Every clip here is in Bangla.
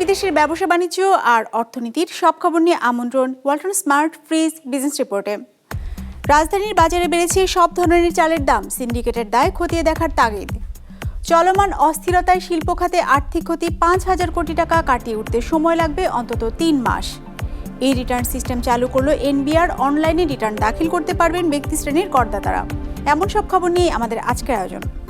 দেশ বিদেশের ব্যবসা বাণিজ্য আর অর্থনীতির সব খবর নিয়ে আমন্ত্রণ ওয়ালটন স্মার্ট ফ্রিজ বিজনেস রিপোর্টে। রাজধানীর বাজারে বেড়েছে সব ধরনের চালের দাম, সিন্ডিকেটের দায় খতিয়ে দেখার তাগিদ। চলমান অস্থিরতায় শিল্প খাতে আর্থিক ক্ষতি পাঁচ হাজার কোটি টাকা কাটিয়ে উঠতে সময় লাগবে অন্তত তিন মাস। এই রিটার্ন সিস্টেম চালু করল এনবিআর, অনলাইনে রিটার্ন দাখিল করতে পারবেন ব্যক্তি শ্রেণির করদাতারা। এমন সব খবর নিয়ে আমাদের আজকের আয়োজন।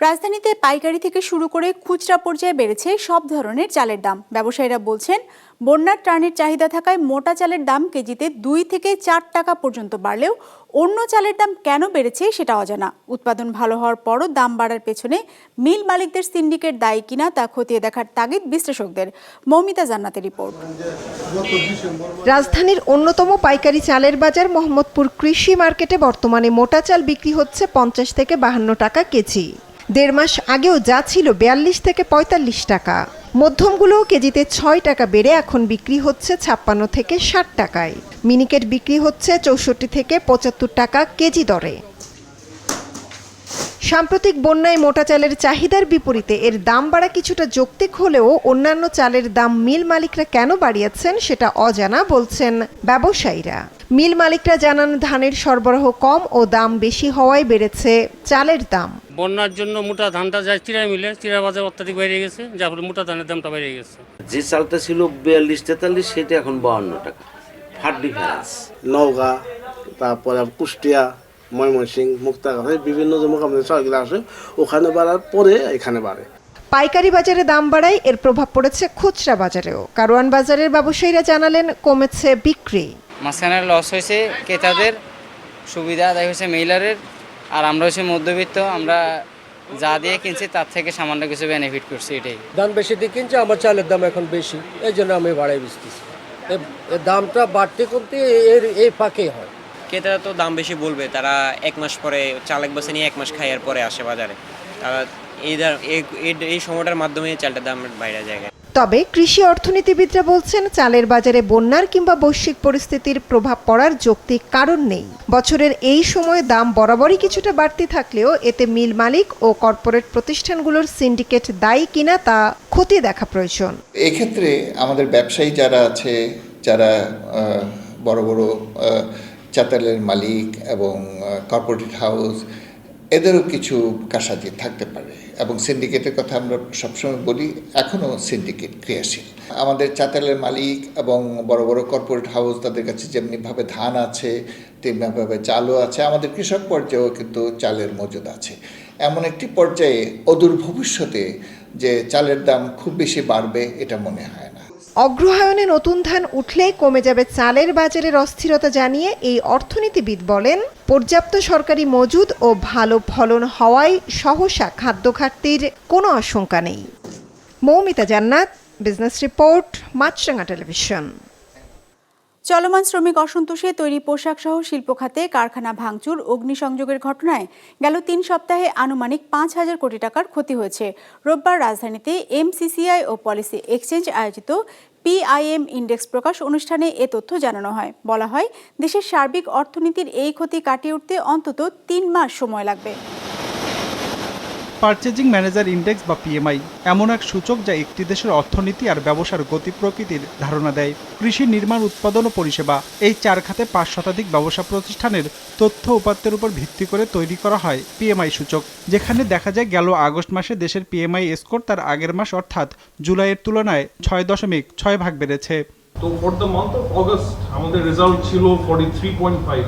রাজধানীতে পাইকারি থেকে শুরু করে খুচরা পর্যায়ে বেড়েছে সব ধরনের চালের দাম। ব্যবসায়ীরা বলছেন, বন্যার ত্রাণের চাহিদা থাকায় মোটা চালের দাম কেজিতে দুই থেকে চার টাকা পর্যন্ত বাড়লেও অন্য চালের দাম কেন বেড়েছে সেটা অজানা। উৎপাদন ভালো হওয়ার পরও দাম বাড়ার পেছনে মিল মালিকদের সিন্ডিকেট দায়ী কিনা তা খতিয়ে দেখার তাগিদ বিশ্লেষকদের। মৌমিতা জান্নাতের রিপোর্ট। রাজধানীর অন্যতম পাইকারি চালের বাজার মোহাম্মদপুর কৃষি মার্কেটে বর্তমানে মোটা চাল বিক্রি হচ্ছে পঞ্চাশ থেকে বাহান্ন টাকা কেজি। দেড় মাস আগেও যা ছিল বিয়াল্লিশ থেকে পঁয়তাল্লিশ টাকা। মধ্যমগুলোও কেজিতে ছয় টাকা বেড়ে এখন বিক্রি হচ্ছে ছাপ্পান্ন থেকে ষাট টাকায়। মিনিকেট বিক্রি হচ্ছে চৌষট্টি থেকে পঁচাত্তর টাকা কেজি দরে। সাম্প্রতিক বন্যায় মোটা চালের চাহিদার বিপরীতে এর দাম বাড়া কিছুটা যৌক্তিক হলেও অন্যান্য চালের দাম মিল মালিকরা কেন বাড়িয়েছেন সেটা অজানা বলছেন ব্যবসায়ীরা। মিল মালিকরা জানান, ধানের সরবরাহ কম ও দাম বেশি হওয়ায় বেড়েছে চালের দাম। বন্যার জন্য মোটা ধানটা যায় চিরায় মিলে চিরা বাজার অত্যাধিক বেড়ে গেছে যার ফলে মোটা ধানের দামটা বেড়ে গেছে। যে চালটা ছিল বিয়াল্লিশ তেতাল্লিশ সেটা এখন বাউন্ন টাকা। হাট ডিফারেন্স নওগাঁ তারপরে কুষ্টিয়া ময়মনসিংহ মুক্তাগাছা বিভিন্ন যে চালগুলো আসে ওখানে বাড়ার পরে এখানে বাড়ে। পাইকারি বাজারে দাম বাড়ায় এর প্রভাব পড়েছে খুচরা বাজারেও। কারওয়ান বাজারের ব্যবসায়ীরা জানালেন কমেছে বিক্রি। মাঝখানে লস হয়েছে ক্রেতাদের সুবিধা আদায় হয়েছে মেইলারের আর আমরা হচ্ছে মধ্যবিত্ত আমরা যা দিয়ে কিনছি তার থেকে সামান্য কিছু বেনিফিট করছি এটাই। দাম বেশি দিয়ে কিনছে আমার চালের দাম এখন বেশি এই জন্য আমি বাড়াই বেচতেছি দামটা বাড়তে কমতে এর এই ফাঁকে হয়। ক্রেতারা তো দাম বেশি বলবে তারা এক মাস পরে চাল এক বছর নিয়ে এক মাস খাওয়ার পরে আসে বাজারে। তারা এই এই- এই- এই সময়টার মাধ্যমে চালটার দাম বাইরে যায়। তবে কৃষি অর্থনীতিবিদরা বলছেন, চালের বাজারে বন্যার কিংবা বৈশ্বিক পরিস্থিতির প্রভাব পড়ার যৌক্তিক কারণ নেই। বছরের এই সময়ে দাম বরাবরই কিছুটা বাড়তি থাকলেও এতে মিল মালিক ও কর্পোরেট প্রতিষ্ঠানগুলোর সিন্ডিকেট দায়ী কিনা তা খতিয়ে দেখা প্রয়োজন। এক্ষেত্রে আমাদের ব্যবসায়ী যারা আছে, যারা বড় বড় চাতালের মালিক এবং কর্পোরেট হাউস এদেরও কিছু কাসাজি থাকতে পারে। এবং সিন্ডিকেটের কথা আমরা সবসময় বলি, এখনও সিন্ডিকেট ক্রিয়াশীল। আমাদের চাতালের মালিক এবং বড় বড় কর্পোরেট হাউস তাদের কাছে যেমনিভাবে ধান আছে, তেমনিভাবে চালও আছে, আমাদের কৃষক পর্যায়েও কিন্তু চালের মজুদ আছে। এমন একটি পর্যায়ে অদূর ভবিষ্যতে যে চালের দাম খুব বেশি বাড়বে, এটা মনে হয়। অগ্রহায়ণে নতুন ধান উঠলে কমে যাবে চালের বাজারের অস্থিরতা জানিয়ে এই অর্থনীতিবিদ বলেন, পর্যাপ্ত সরকারি মজুদ ও ভালো ফলন হওয়ায় সহসা খাদ্য ঘাটতির কোনো আশঙ্কা নেই। মৌমিতা জান্নাত, বিজনেস রিপোর্ট, মাছরাঙা টেলিভিশন। চলমান শ্রমিক অসন্তোষে তৈরি পোশাক সহ শিল্প খাতে কারখানা ভাঙচুর, অগ্নিসংযোগের ঘটনায় গেল তিন সপ্তাহে আনুমানিক পাঁচ হাজার কোটি টাকার ক্ষতি হয়েছে। রোববার রাজধানীতে এমসিসিআই ও পলিসি এক্সচেঞ্জ আয়োজিত পিআইএম ইন্ডেক্স প্রকাশ অনুষ্ঠানে এ তথ্য জানানো হয়। বলা হয়, দেশের সার্বিক অর্থনীতির এই ক্ষতি কাটিয়ে উঠতে অন্তত তিন মাস সময় লাগবে। পারচেজিং ম্যানেজার ইন্ডেক্স বা পিএমআই এমন এক সূচক যা একটি দেশের অর্থনীতি আর ব্যবসার গতি প্রকৃতির ধারণা দেয়। কৃষি নির্মাণ, উৎপাদন ও পরিষেবা এই চার খাতে পাঁচ শতাধিক ব্যবসা প্রতিষ্ঠানের তথ্য উপাত্তের উপর ভিত্তি করে তৈরি করা হয় পিএমআই সূচক। যেখানে দেখা যায় গেল আগস্ট মাসে দেশের পিএমআই স্কোর তার আগের মাস অর্থাৎ জুলাইয়ের তুলনায় ছয় দশমিক ছয় ভাগ বেড়েছে। তো for the month of August আমাদের রেজাল্ট ছিল ফর্টি থ্রি পয়েন্ট ফাইভ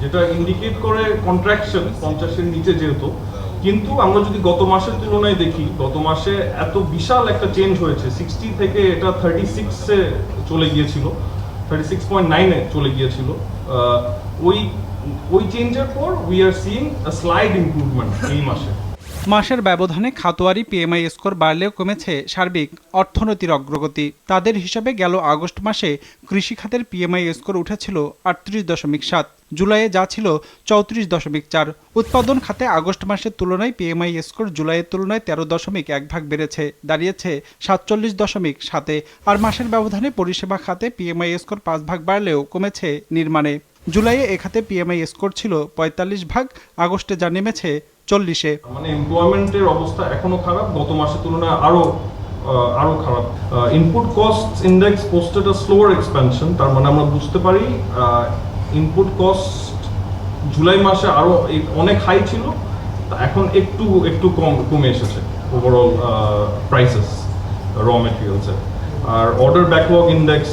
যেটা ইন্ডিকেট করে কন্ট্রাকশন পঞ্চাশের নিচে যেহেতু। কিন্তু আমরা যদি গত মাসের তুলনায় দেখি, গত মাসে এত বিশাল একটা চেঞ্জ হয়েছে। সিক্সটি থেকে এটা থার্টি সিক্সে চলে গিয়েছিল থার্টি সিক্স পয়েন্ট নাইনে চলে গিয়েছিল। ওই ওই চেঞ্জের পর we are seeing a slight improvement এই মাসে। মাসের ব্যবধানে খাতোয়ারি পিএমআই স্কোর বাড়লেও কমেছে সার্বিক অর্থনীতির অগ্রগতি। তাদের হিসাবে গেল আগস্ট মাসে কৃষি খাতের পিএমআই স্কোর উঠেছিল আটত্রিশ দশমিক সাত, জুলাইয়ে যা ছিল চৌত্রিশ দশমিক চার। উৎপাদন খাতে আগস্ট মাসের তুলনায় পিএমআই স্কোর জুলাইয়ের তুলনায় তেরো দশমিক এক ভাগ বেড়েছে, দাঁড়িয়েছে সাতচল্লিশ দশমিক সাতে। আর মাসের ব্যবধানে পরিষেবা খাতে পিএমআই স্কোর পাঁচ ভাগ বাড়লেও কমেছে নির্মাণে। জুলাইয়ে এ খাতে পিএমআই স্কোর ছিল পঁয়তাল্লিশ ভাগ, আগস্টে যা নেমেছে চল্লিশে। মানে এমপ্লয়মেন্টের অবস্থা এখনও খারাপ। গত মাসের তুলনায় আরও আরও খারাপ। Input cost index posted a slower expansion তার মানে আমরা বুঝতে পারি ইনপুট কস্ট জুলাই মাসে আরও অনেক হাই ছিল এখন একটু একটু কম, কমে এসেছে ওভারঅল প্রাইসেস র মেটেরিয়ালসের আর অর্ডার ব্যাকলগ ইন্ডেক্স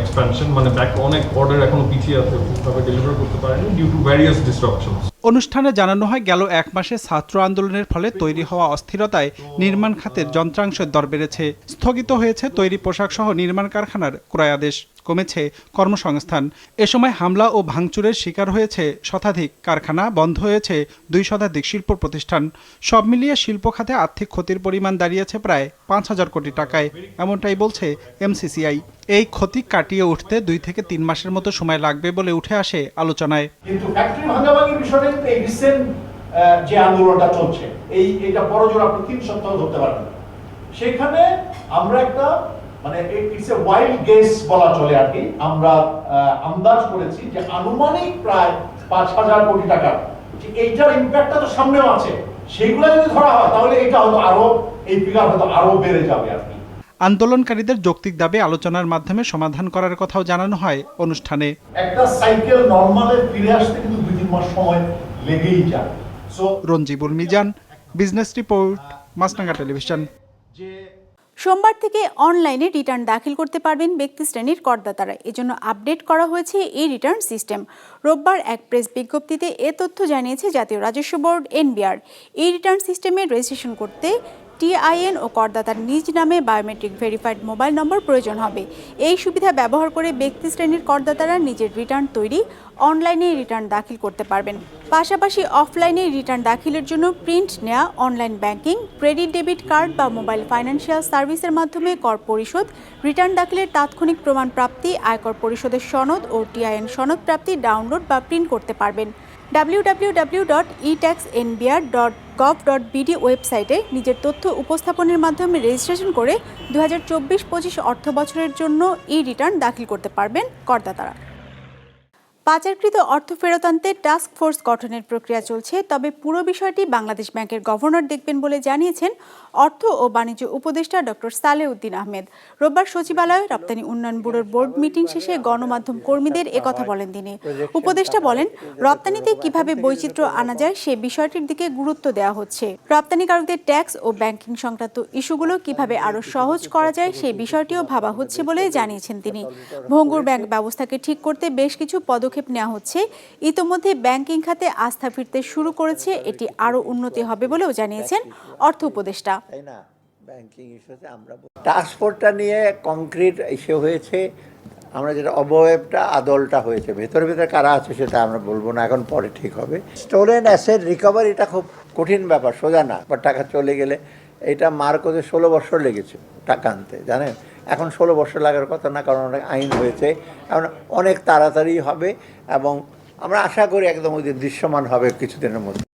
এক্সপ্যানশন মানে ব্যাক অনেক অর্ডার এখনও পিছিয়ে আছে, ঠিকভাবে ডেলিভার করতে পারেনি ডিউ টু ভ্যারিয়াস ডিস্ট্রাকশনস অনুষ্ঠানে জানানো হয়, গেল এক মাসে ছাত্র আন্দোলনের ফলে তৈরি হওয়া অস্থিরতায় নির্মাণ খাতের যন্ত্রাংশের দর বেড়েছে। স্থগিত হয়েছে তৈরি পোশাকসহ নির্মাণ কারখানার ক্রয়াদেশ। কমেছে কর্মসংস্থান। এ সময় হামলা ও ভাঙচুরের শিকার হয়েছে শতাধিক কারখানা, বন্ধ হয়েছে দুই শতাধিক শিল্প প্রতিষ্ঠান। সব মিলিয়ে শিল্প খাতে আর্থিক ক্ষতির পরিমাণ দাঁড়িয়েছে প্রায় পাঁচ হাজার কোটি টাকায়, এমনটাই বলছে এমসিসিআই। এই ক্ষতি কাটিয়ে উঠতে দুই থেকে তিন মাসের মতো সময় লাগবে বলে উঠে আসে আলোচনায়। কিন্তু ফ্যাক্টরি এই রিসেন্ট যে আন্দোলনটা চলছে, এই, এটা বড় জোর আপনি তিন সপ্তাহ ধরতে পারবেন সেখানে আমরা একটা মানে ইটস এ ওয়াইল্ড গেস বলা চলে আর কি। আমরা আন্দাজ করেছি যে আনুমানিক প্রায় পাঁচ হাজার কোটি টাকা। যে এইটার ইম্প্যাক্টটা তো সামনেও আছে। সেইগুলো যদি ধরা হয় তাহলে এটা হয়তো আরও এই ফিগার হয়তো আরও বেড়ে যাবে আর কি। আন্দোলনকারীদের যৌক্তিক দাবি আলোচনার মাধ্যমে সমাধান করার কথাও জানানো হয় অনুষ্ঠানে। একটা সাইকেল নর্মালে ফিরে আসতে কিন্তু দুই তিন মাস সময় লেগেই যায়। So Ranjibul Mizan business report Maasranga television সোমবার থেকে অনলাইনে রিটার্ন দাখিল করতে পারবেন ব্যক্তি শ্রেণির করদাতারা। এজন্য আপডেট করা হয়েছে এই রিটার্ন সিস্টেম। রোববার এক প্রেস বিজ্ঞপ্তিতে এ তথ্য জানিয়েছে জাতীয় রাজস্ব বোর্ড, এনবিআর। এই রিটার্ন সিস্টেমে রেজিস্ট্রেশন করতে টিআইএন ও করদাতার নিজ নামে বায়োমেট্রিক ভেরিফাইড মোবাইল নম্বর প্রয়োজন হবে। এই সুবিধা ব্যবহার করে ব্যক্তি শ্রেণির করদাতারা নিজের রিটার্ন তৈরি, অনলাইনে রিটার্ন দাখিল করতে পারবেন। পাশাপাশি অফলাইনে রিটার্ন দাখিলের জন্য প্রিন্ট নেওয়া online banking, credit debit card বা মোবাইল ফাইন্যান্সিয়াল সার্ভিসের মাধ্যমে কর পরিশোধ, রিটার্ন দাখিলের তাৎক্ষণিক প্রমাণ প্রাপ্তি আয়কর পরিশোধের সনদ ও টিআইএন সনদ প্রাপ্তি ডাউনলোড বা প্রিন্ট করতে পারবেন। www.etaxnbr.gov.bd dot gov dot BD ওয়েবসাইটে নিজের তথ্য উপস্থাপনের মাধ্যমে রেজিস্ট্রেশন করে দু হাজার চব্বিশ পঁচিশ অর্থ বছরের জন্য ই রিটার্ন দাখিল করতে পারবেন করদাতারা। পাচারকৃত অর্থ ফেরত আনতে টাস্ক ফোর্স গঠনের প্রক্রিয়া চলছে, তবে পুরো বিষয়টি বাংলাদেশ ব্যাংকের গভর্নর দেখবেন বলে জানিয়েছেন অর্থ ও বাণিজ্য উপদেষ্টা ডক্টর সালেউদ্দিন আহমেদ। রোববার সচিবালয়ে রপ্তানি উন্নয়ন ব্যুরোর বোর্ড মিটিং শেষে গণমাধ্যম কর্মীদের একথা বলেন তিনি। উপদেষ্টা বলেন, রপ্তানিতে কীভাবে বৈচিত্র্য আনা যায় সে বিষয়টির দিকে গুরুত্ব দেওয়া হচ্ছে। রপ্তানিকারকদের ট্যাক্স ও ব্যাংকিং সংক্রান্ত ইস্যুগুলো কীভাবে আরও সহজ করা যায় সেই বিষয়টিও ভাবা হচ্ছে বলে জানিয়েছেন তিনি। ভঙ্গুর ব্যাংক ব্যবস্থাকে ঠিক করতে বেশ কিছু পদক্ষেপ নেওয়া হচ্ছে। ইতোমধ্যে ব্যাংকিং খাতে আস্থা ফিরতে শুরু করেছে, এটি আরও উন্নতি হবে বলেও জানিয়েছেন অর্থ উপদেষ্টা। তাই না? ব্যাংকিং ইস্যুতে আমরা ট্রান্সপোর্টটা নিয়ে কংক্রিট ইস্যু হয়েছে। আমরা যেটা অবয়বটা, আদলটা হয়েছে। ভেতরে ভেতরে কারা আছে সেটা আমরা বলব না। এখন পরে ঠিক হবে। স্টোলেন অ্যাসেট রিকভারিটা খুব কঠিন ব্যাপার, সোজা না। বা টাকা চলে গেলে এটা মার করতে ষোলো বছর লেগেছে টাকা আনতে, জানেন? এখন ষোলো বছর লাগার কথা না, কারণ অনেক আইন হয়েছে। এখন অনেক তাড়াতাড়ি হবে এবং আমরা আশা করি একদম ওই দৃশ্যমান হবে কিছুদিনের মধ্যে।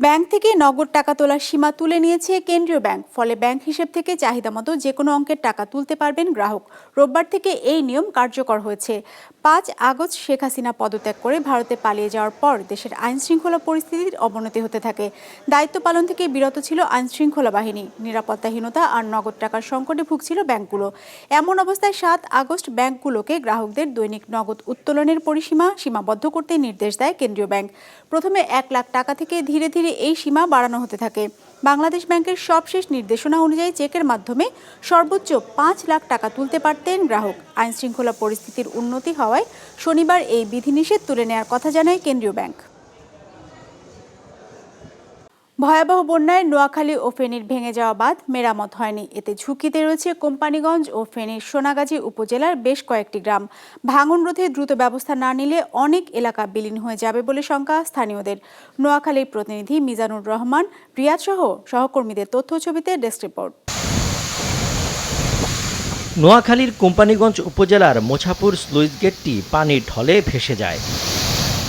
ব্যাংক থেকে নগদ টাকা তোলার সীমা তুলে নিয়েছে কেন্দ্রীয় ব্যাংক, ফলে ব্যাংক হিসেব থেকে চাহিদা মতো যে কোনো অঙ্কের টাকা তুলতে পারবেন গ্রাহক। রোববার থেকে এই নিয়ম কার্যকর হয়েছে। পাঁচ আগস্ট শেখ হাসিনা পদত্যাগ করে ভারতে পালিয়ে যাওয়ার পর দেশের আইন শৃঙ্খলা পরিস্থিতির অবনতি হতে থাকে। দায়িত্ব পালন থেকে বিরত ছিল আইন শৃঙ্খলা বাহিনী। নিরাপত্তাহীনতা আর নগদ টাকার সংকটে ভুগছিল ব্যাংকগুলো। এমন অবস্থায় সাত আগস্ট ব্যাংকগুলোকে গ্রাহকদের দৈনিক নগদ উত্তোলনের পরিসীমা সীমাবদ্ধ করতে নির্দেশ দেয় কেন্দ্রীয় ব্যাংক। প্রথমে এক লাখ টাকা থেকে ধীরে ধীরে এই সীমা বাড়ানো হতে থাকে। বাংলাদেশ ব্যাংকের সবশেষ নির্দেশনা অনুযায়ী চেকের মাধ্যমে সর্বোচ্চ পাঁচ লাখ টাকা তুলতে পারতেন গ্রাহক। আইনশৃঙ্খলা পরিস্থিতির উন্নতি হওয়ায় শনিবার এই বিধিনিষেধ তুলে নেওয়ার কথা জানায় কেন্দ্রীয় ব্যাংক। ভয়াবহ বন্যায় নোয়াখালী ও ফেনীর ভেঙে যাওয়া বাঁধ মেরামত হয়নি। এতে ঝুঁকিতে রয়েছে কোম্পানিগঞ্জ ও ফেনীর সোনাগাজী উপজেলার বেশ কয়েকটি গ্রাম। ভাঙন রোধে দ্রুত ব্যবস্থা না নিলে অনেক এলাকা বিলীন হয়ে যাবে বলে শঙ্কা স্থানীয়দের। নোয়াখালীর প্রতিনিধি মিজানুর রহমান রিয়াদ সহ সহকর্মীদের তথ্য ছবিতে ডেস্ক রিপোর্ট। নোয়াখালীর কোম্পানিগঞ্জ উপজেলার মোছাপুর স্লুইস গেটটি পানির ঢলে ভেসে যায়।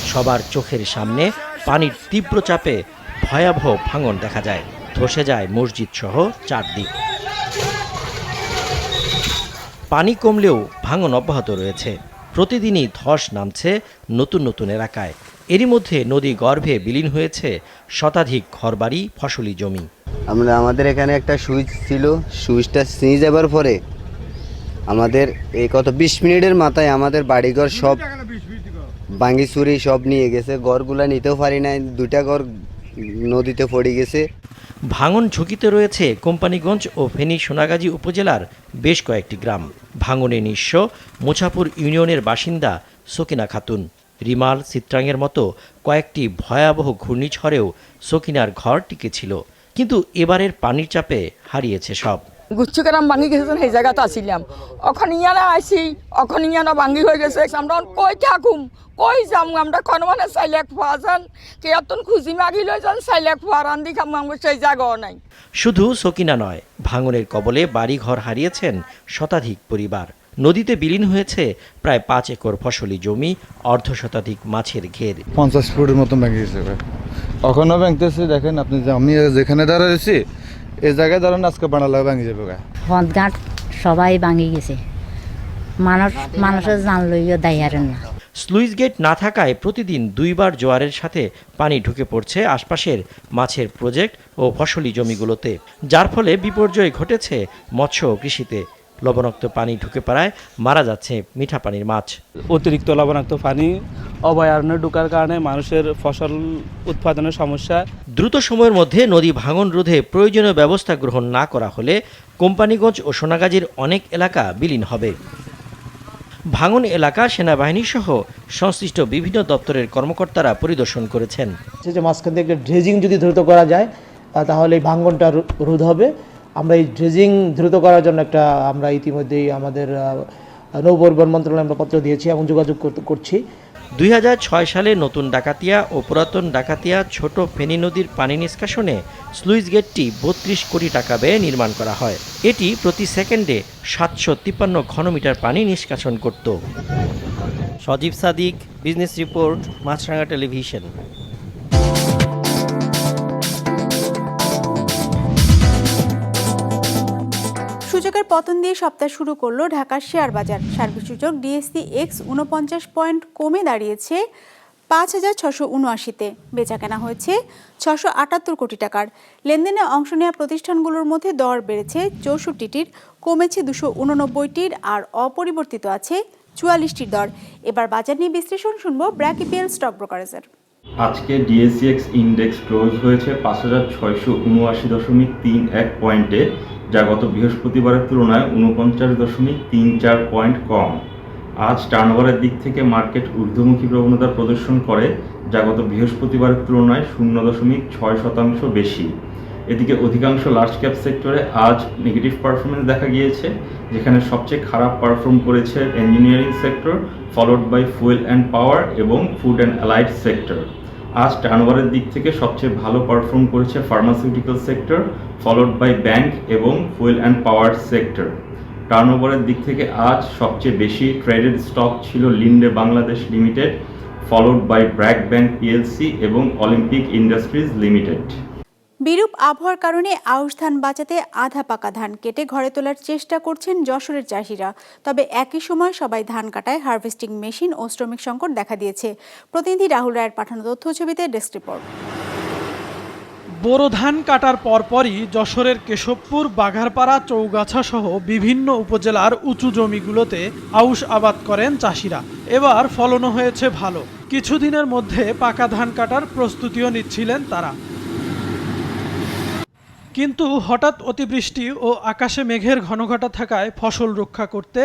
সবার চোখের সামনে পানির তীব্র চাপে ভয়াবহ ভাঙন দেখা যায়। ধসে যায় মসজিদ সহ চারদিক। পানি কমলেও ভাঙন অব্যাহত রয়েছে। প্রতিদিনই ধস নামছে নতুন নতুন এলাকায়। এরই মধ্যে নদী গর্ভে বিলীন হয়েছে শতাধিক ঘরবাড়ি, ফসলি জমি। আমরা, আমাদের এখানে একটা সুইচ ছিল। সুইচটা ছিঁড়ে যাবার পরে আমাদের এই কত বিশ মিনিটের মাথায় আমাদের বাড়িঘর সব ভাঙি চুরি সব নিয়ে গেছে। ঘরগুলা নিতেও পারি নাই। দুইটা ঘর নদীতে পড়ে গেছে। ভাঙন ঝুঁকিতে রয়েছে কোম্পানিগঞ্জ ও ফেনী সোনাগাজী উপজেলার বেশ কয়েকটি গ্রাম। ভাঙনে নিঃস্ব মোছাপুর ইউনিয়নের বাসিন্দা সকিনা খাতুন। রিমাল চিত্রাঙের মতো কয়েকটি ভয়াবহ ঘূর্ণিঝড়েও সকিনার ঘর টিকেছিল কিন্তু এবারের পানির চাপে হারিয়েছে সব। গুচ্ছুকেরাম ভাঙ্গি গেছেন সেই জায়গাতে আসিলাম। অখন ইয়ানা আইসি অখন ইয়ানা ভাঙ্গি হয়ে গেছে। আমরা এখন কই থাকুম? কই যাম? আমরা কোন মানে সাইলেক পাওয়া যান কে এতন খুশি মাগি লই যান সাইলেক পাওয়া রান্দি খাম আমার সেই জায়গাও নাই। শুধু সকিনা নয় ভাঙনের কবলে বাড়ি ঘর হারিয়েছেন শতাধিক পরিবার। নদীতে বিলীন হয়েছে প্রায় পাঁচ একর ফসলি জমি অর্ধ শতাধিক মাছের ঘের। পঞ্চাশ ফুটের মতো ভেঙে গেছে ভাই। এখনও ভাঙতেছে দেখেন আপনি যে আমি যেখানে দাঁড়াইছি এই জায়গায় ধরেন আজকে বানালে ভাঙি যাবে পথঘাট সবাই ভাঙি গেছে। মানুষ মানুষের জান লইও দাইয়ারেন না। স্লুইস গেট না থাকায় প্রতিদিন দুইবার জোয়ারের সাথে পানি ঢুকে পড়ছে আশপাশের মাছের প্রজেক্ট ও ফসলি জমিগুলোতে। যার ফলে বিপর্যয় ঘটেছে মৎস্য কৃষিতে। লবণাক্ত পানি ঢুকে পড়ায় মারা যাচ্ছে মিঠা পানির মাছ। অতিরিক্ত লবণাক্ত পানি অভয়ারণ্যে ঢোকার কারণে মানুষের ফসল উৎপাদনের সমস্যা। দ্রুত সময়ের মধ্যে নদী ভাঙন রোধে প্রয়োজনীয় ব্যবস্থা গ্রহণ না করা হলে কোম্পানিগঞ্জ ও সোনাগাজীর অনেক এলাকা বিলীন হবে। ভাঙন এলাকা সেনাবাহিনী সহ সংশ্লিষ্ট বিভিন্ন দপ্তরের কর্মকর্তারা পরিদর্শন করেছেন। যে মাঝখান থেকে একটা ড্রেজিং যদি দ্রুত করা যায় তাহলে এই ভাঙ্গনটা রোধ হবে। আমরা এই ড্রেজিং দ্রুত করার জন্য একটা আমরা ইতিমধ্যেই আমাদের আহ, নৌ মন্ত্রণালয়ে আমরা পত্র দিয়েছি এবং যোগাযোগ করছি। দুই হাজার ছয় সালে নতুন ডাকাতিয়া ও পুরাতন ডাকাতিয়া ছোট ফেনী নদীর পানি নিষ্কাশনে স্লুইস গেটটি বত্রিশ কোটি টাকা ব্যয়ে নির্মাণ করা হয়। এটি প্রতি সেকেন্ডে সাতশো তিপ্পান্ন ঘনমিটার পানি নিষ্কাশন করত। Sajib Sadik business report Maasranga television. পতন দিয়ে সপ্তাহ শুরু করল ঢাকার শেয়ার বাজার। সার্বিক সূচক ডিএসসি এক্স উনপঞ্চাশ পয়েন্ট কমে দাঁড়িয়েছে পাঁচ হাজার ছশো উনআশিতে। বেচা কেনা হয়েছে ছশো আটাত্তর কোটি টাকার। লেনদেনে অংশ নেওয়া প্রতিষ্ঠানগুলোর মধ্যে দর বেড়েছে চৌষট্টিটির, কমেছে দুশো উননব্বইটির আর অপরিবর্তিত আছে চুয়াল্লিশটির দর। এবার বাজার নিয়ে বিশ্লেষণ শুনব ব্র্যাকিপিএল স্টক ব্রোকারেজের। আজকে ডিএসসিএক্স ইন্ডেক্স ক্লোজ হয়েছে পাঁচ হাজার ছয়শো উনআশি দশমিক তিন এক পয়েন্টে। যা গত বৃহস্পতিবারের তুলনায় উনপঞ্চাশ দশমিক তিন চার পয়েন্ট কম। আজ টার্নওভারের দিক থেকে মার্কেট ঊর্ধ্বমুখী প্রবণতা প্রদর্শন করে, যা গত বৃহস্পতিবারের তুলনায় শূন্য দশমিক ছয় শতাংশ বেশি। এদিকে অধিকাংশ লার্জ ক্যাপ সেক্টরে আজ নেগেটিভ পারফরমেন্স দেখা গিয়েছে, যেখানে সবচেয়ে খারাপ পারফর্ম করেছে engineering sector followed by fuel and power এবং ফুড অ্যান্ড অ্যালাইড সেক্টর আজ টার্নওভারের দিক থেকে সবচেয়ে ভালো পারফর্ম করেছে pharmaceutical sector followed by bank এবং ফুয়েল অ্যান্ড পাওয়ার সেক্টর টার্নওভারের দিক থেকে আজ সবচেয়ে বেশি ট্রেডেড স্টক ছিল Linde Bangladesh limited followed by BRAC bank PLC এবং অলিম্পিক ইন্ডাস্ট্রিজ লিমিটেড। বিরূপ আবহাওয়ার কারণে আউশ ধান বাঁচাতে আধা পাকা ধান কেটে ঘরে তোলার চেষ্টা করছেন যশোরের চাষিরা। তবে একই সময় সবাই ধান কাটায়, হারভেস্টিং মেশিন ও শ্রমিক সংকট দেখা দিয়েছে। প্রতিনিধি রাহুল রায়ের পাঠানো তথ্য ছবিতে ডেস্ক রিপোর্ট। বোরো ধান কাটার পরপরই যশোরের কেশবপুর, বাঘারপাড়া চৌগাছা সহ বিভিন্ন উপজেলার উঁচু জমিগুলোতে আউশ আবাদ করেন চাষিরা। এবার ফলনও হয়েছে ভালো। কিছুদিনের মধ্যে পাকা ধান কাটার প্রস্তুতিও নিচ্ছিলেন তারা। কিন্তু হঠাৎ অতিবৃষ্টি ও আকাশে মেঘের ঘনঘটা থাকায় ফসল রক্ষা করতে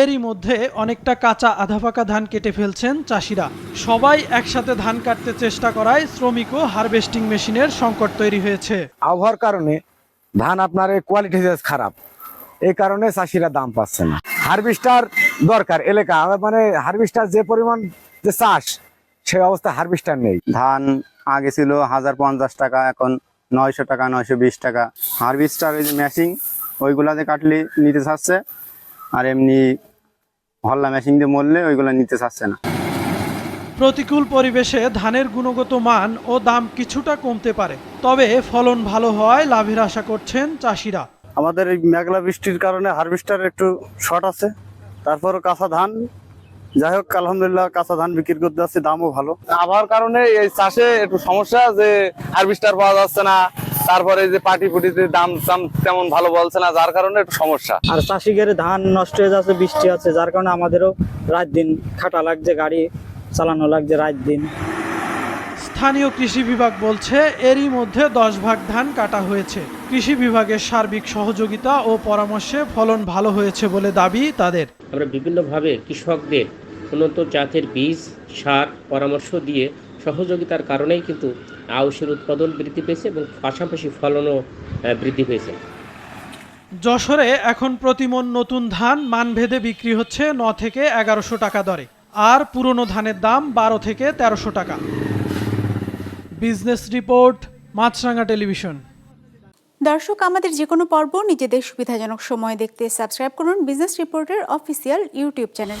এরই মধ্যে অনেকটা কাঁচা আধা পাকা ধান কেটে ফেলছেন চাষিরা। সবাই একসাথে ধান কাটতে চেষ্টা করায় শ্রমিক ও হারভেস্টিং মেশিনের সংকট তৈরি হয়েছে। আবহাওয়ার কারণে ধান আপনার কোয়ালিটি খারাপ এই কারণে চাষিরা দাম পাচ্ছে না। হারভেস্টার দরকার এলাকা মানে হারভেস্টার যে পরিমাণ যে চাষ সে অবস্থা হারভেস্টার নেই। ধান আগে ছিল হাজার পঞ্চাশ টাকা এখন নয়শো টাকা নয়শো বিশ টাকা। হারভেস্টার ওই যে মেশিন ওইগুলাতে কাটলে নিতে চাচ্ছে। আর এমনি হল্লা মেশিন দিয়ে মরলে ওইগুলো নিতে চাচ্ছে না। প্রতিকূল পরিবেশে ধানের গুণগত মান ও দাম কিছুটা কমতে পারে তবে ফলন ভালো হওয়ায় লাভের আশা করছেন চাষিরা। আমাদের এই মেঘলা বৃষ্টির কারণে হারভেস্টার একটু শর্ট আছে তারপর কাঁচা ধান যাই হোক আলহামদুলিল্লাহ কাঁচা ধান বিক্রি করতে যাচ্ছি দামও ভালো। আবহাওয়ার কারণে এই চাষে একটু সমস্যা যে হারভেস্টার পাওয়া যাচ্ছে না তারপরে যে পাটি ফুটিতে দাম টাম তেমন ভালো বলছে না যার কারণে একটু সমস্যা। আর চাষিদের ধান নষ্ট হয়ে যাচ্ছে বৃষ্টি আছে যার কারণে আমাদেরও রাত দিন খাটা লাগছে গাড়ি চালানো লাগছে রাত দিন। স্থানীয় কৃষি বিভাগ বলছে এরই মধ্যে দশ ভাগ ধান কাটা হয়েছে। কৃষি বিভাগের সার্বিক সহযোগিতা ও পরামর্শে ফলন ভালো হয়েছে বলে দাবি তাদের। আমরা বিভিন্নভাবে কৃষকদের উন্নত জাতের বীজ সার পরামর্শ দিয়ে সহযোগিতার কারণেই কিন্তু আউশের উৎপাদন বৃদ্ধি পেয়েছে এবং পাশাপাশি ফলনও বৃদ্ধি পেয়েছে। যশোরে এখন প্রতিমন নতুন ধান মানভেদে বিক্রি হচ্ছে ন থেকে এগারোশো টাকা দরে। আর পুরনো ধানের দাম বারো থেকে তেরোশো টাকা। Business report Maasranga television. দর্শক আমাদের যে কোনো পর্ব নিজেদের সুবিধাজনক সময় দেখতে সাবস্ক্রাইব করুন বিজনেস রিপোর্টের অফিসিয়াল ইউটিউব চ্যানেল।